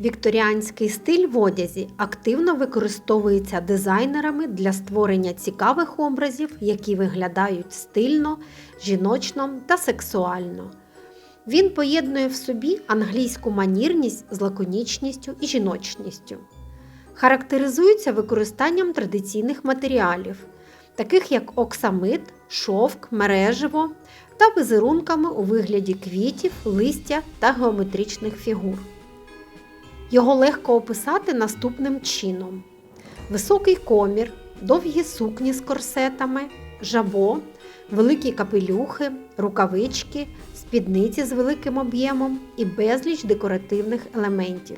Вікторіанський стиль в одязі активно використовується дизайнерами для створення цікавих образів, які виглядають стильно, жіночно та сексуально. Він поєднує в собі англійську манірність з лаконічністю і жіночністю. Характеризується використанням традиційних матеріалів, таких як оксамит, шовк, мереживо та візерунками у вигляді квітів, листя та геометричних фігур. Його легко описати наступним чином: високий комір, довгі сукні з корсетами, жабо, великі капелюхи, рукавички, спідниці з великим об'ємом і безліч декоративних елементів.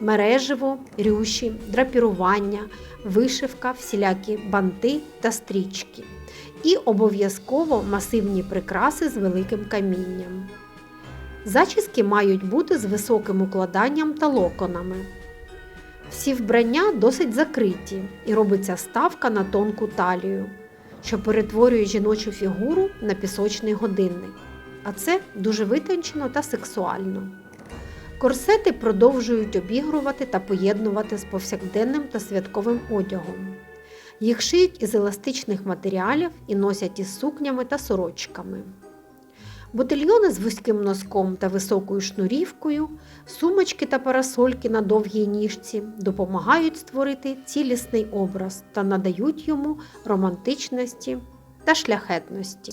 Мереживо, рюші, драпірування, вишивка, всілякі банти та стрічки. І обов'язково масивні прикраси з великим камінням. Зачіски мають бути з високим укладанням та локонами. Всі вбрання досить закриті і робиться ставка на тонку талію, що перетворює жіночу фігуру на пісочний годинник. А це дуже витончено та сексуально. Корсети продовжують обігрувати та поєднувати з повсякденним та святковим одягом. Їх шиють із еластичних матеріалів і носять із сукнями та сорочками. Ботильйони з вузьким носком та високою шнурівкою, сумочки та парасольки на довгій ніжці допомагають створити цілісний образ та надають йому романтичності та шляхетності.